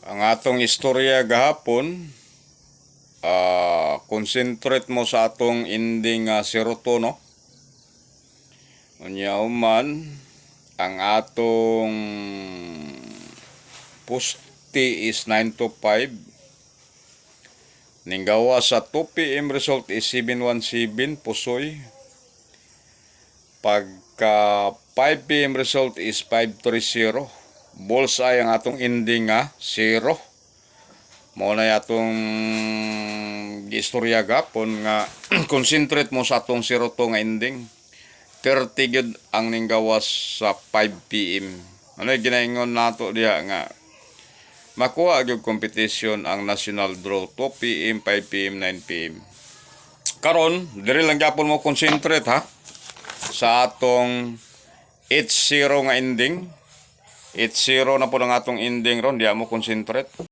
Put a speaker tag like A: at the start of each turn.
A: Ang atong istorya gahapon, ah concentrate mo sa atong ending nga serotono. Unya man ang atong pusti is 9 to 5. Ninggawa sa 2 PM result is 717 pusoy. Pagka 5 PM result is 530. Bullseye ang atong ending nga 0. Mao na atong gistorya gapon nga concentrate mo sa atong 0 to nga ending. 30 gyud ang ninggawas sa 5 PM. Ano ginaingon nato diha nga makuha gyud competition ang national draw 2 PM, 5 PM, 9 PM. Karon, diri lang gyapon mo concentrate ha sa atong 8-0 nga ending. 8-0 na po ang atong ending ron, di mo concentrate.